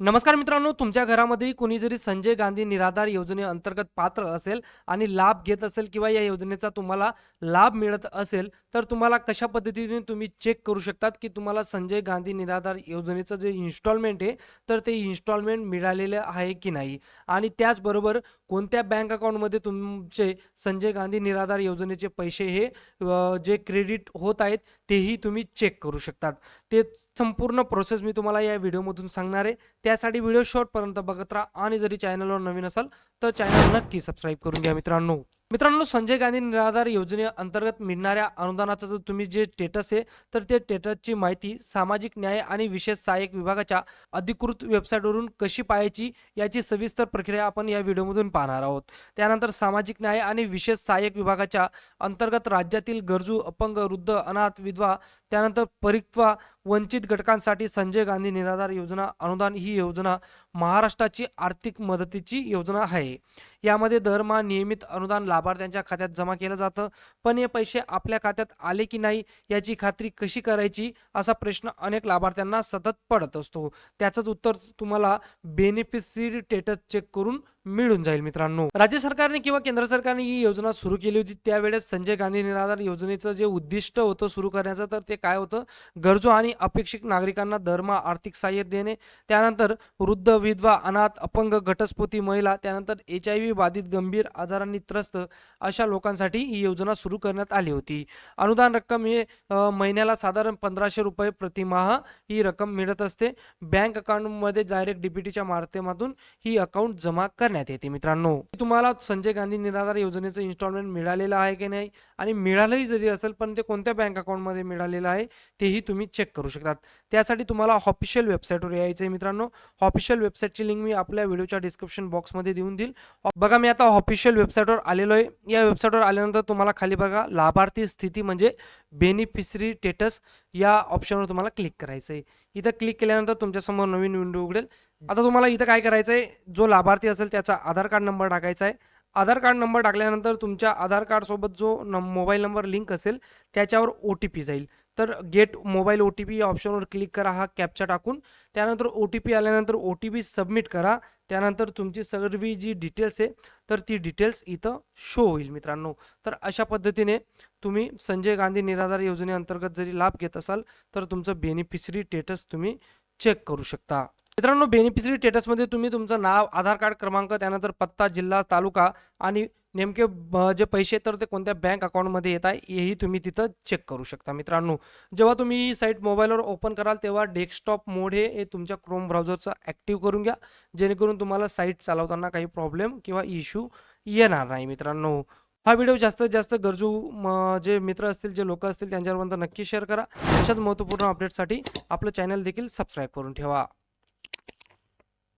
नमस्कार मित्रांनो तुमच्या घरामध्ये कोणी जरी संजय गांधी निराधार योजनेअंतर्गत पात्र असेल आणि लाभ घेत असेल किंवा या योजनेचा तुम्हाला लाभ मिळत असेल तर तुम्हाला कशा पद्धतीने तुम्ही चेक करू शकतात की तुम्हाला संजय गांधी निराधार योजनेचं जे इन्स्टॉलमेंट आहे तर ते इन्स्टॉलमेंट मिळालेलं आहे की नाही? आणि त्याचबरोबर कोणत्या बँक अकाउंटमध्ये तुमचे संजय गांधी निराधार योजनेचे पैसे हे जे क्रेडिट होत आहेत तेही तुम्ही चेक करू शकतात. ते संपूर्ण प्रोसेस मी तुम्हाला या व्हिडिओमधून सांगणार आहे. त्यासाठी व्हिडिओ शॉर्टपर्यंत बघत राहा. आणि जरी चॅनलवर नवीन असाल तर चॅनल नक्की सबस्क्राईब करून घ्या मित्रांनो. मित्रांनो संजय गांधी निराधार योजनेअंतर्गत मिळणाऱ्या अनुदानाचं जर तुम्ही जे स्टेटस आहे तर ते स्टेटसची माहिती सामाजिक न्याय आणि विशेष सहाय्यक विभागाच्या अधिकृत वेबसाईटवरून कशी पाहायची याची सविस्तर प्रक्रिया आपण या व्हिडिओमधून पाहणार आहोत. त्यानंतर सामाजिक न्याय आणि विशेष सहाय्यक विभागाच्या अंतर्गत राज्यातील गरजू अपंग वृद्ध अनाथ विधवा त्यानंतर परित्वा वंचित घटकांसाठी संजय गांधी निराधार योजना अनुदान ही योजना महाराष्ट्राची आर्थिक मदतीची योजना आहे. यामध्ये दरमहा नियमित अनुदान लाभार्थ्यांच्या खात्यात जमा केलं जातं पण हे पैसे आपल्या खात्यात आले की नाही याची खात्री कशी करायची असा प्रश्न अनेक लाभार्थ्यांना सतत पडत असतो. त्याचंच उत्तर तुम्हाला बेनिफिशियरी स्टेटस चेक करून मिळून जाईल मित्रांनो. राज्य सरकारने किंवा केंद्र सरकारने ही योजना सुरू केली होती त्यावेळेस संजय गांधी निराधार योजनेचं जे उद्दिष्ट होतं सुरू करण्याचं तर ते काय होतं? गरजू आणि अपेक्षित नागरिकांना धर्म आर्थिक सहाय्य देणे त्यानंतर वृद्ध विधवा अनाथ अपंग घटस्फोटी महिला त्यानंतर एच आय व्ही बाधित गंभीर आजारांनी त्रस्त अशा लोकांसाठी ही योजना सुरू करण्यात आली होती. अनुदान रक्कम हे महिन्याला साधारण पंधराशे रुपये प्रतिमाह ही रक्कम मिळत असते. बँक अकाउंटमध्ये डायरेक्ट डीबीटीच्या माध्यमातून ही अकाउंट जमा करण्यात येते मित्रांनो. तुम्हाला संजय गांधी निराधार योजनेचं इन्स्टॉलमेंट मिळालेलं आहे की नाही? आणि मिळालंही जरी असेल पण ते कोणत्या बँक अकाउंटमध्ये मिळालेलं आहे तेही तुम्ही चेक करू शकतात. त्यासाठी तुम्हाला ऑफिशियल वेबसाईटवर यायचं आहे मित्रांनो. ऑफिशियल वेबसाईटची लिंक मी आपल्या व्हिडिओच्या डिस्क्रिप्शन बॉक्समध्ये देऊन देईल. बघा मी आता ऑफिशियल वेबसाईटवर आलेलो आहे. या वेबसाईटवर आल्यानंतर तुम्हाला खाली बघा लाभार्थी स्थिती म्हणजे बेनिफिशरी स्टेटस या ऑप्शनवर तुम्हाला क्लिक करायचं आहे. इथं क्लिक केल्यानंतर तुमच्यासमोर नवीन विंडो उघडेल. आता तुम्हाला इथं काय करायचं आहे जो लाभार्थी असेल त्याचा आधार कार्ड नंबर टाकायचा आहे आधार कार्ड नंबर टाकल्यानंतर तुमच्या आधार कार्डसोबत जो न मोबाईल नंबर लिंक असेल त्याच्यावर ओ टी पी जाईल. तर get mobile O T P या ऑप्शनवर क्लिक करा हा कॅपचा टाकून. त्यानंतर ओ टी पी आल्यानंतर ओ टी पी सबमिट करा. त्यानंतर तुमची सर्व जी डिटेल्स आहे तर ती डिटेल्स इथं शो होईल मित्रांनो. तर अशा पद्धतीने तुम्ही संजय गांधी निराधार योजनेअंतर्गत जरी लाभ घेत असाल तर तुमचं बेनिफिशरी स्टेटस तुम्ही चेक करू शकता. मित्रांनो बेनिफिशरी स्टेटसमध्ये तुम्ही तुमचं नाव आधार कार्ड क्रमांक त्यानंतर पत्ता जिल्हा तालुका आणि नेमके ब- जे पैसे तर ते कोणत्या बँक अकाउंटमध्ये येत आहे हेही तुम्ही तिथं चेक करू शकता. मित्रांनो जेव्हा तुम्ही ही साईट मोबाईलवर ओपन कराल तेव्हा डेस्कटॉप मोड हे तुमच्या क्रोम ब्राउझरचं ॲक्टिव्ह करून घ्या. जेणेकरून तुम्हाला साईट चालवताना काही प्रॉब्लेम किंवा इश्यू येणार नाही मित्रांनो. हा व्हिडिओ जास्तीत जास्त गरजू म, जे मित्र असतील जे लोक असतील त्यांच्यापर्यंत नक्की शेअर करा. अशाच महत्त्वपूर्ण अपडेटसाठी आपलं चॅनल देखील सबस्क्राईब करून ठेवा.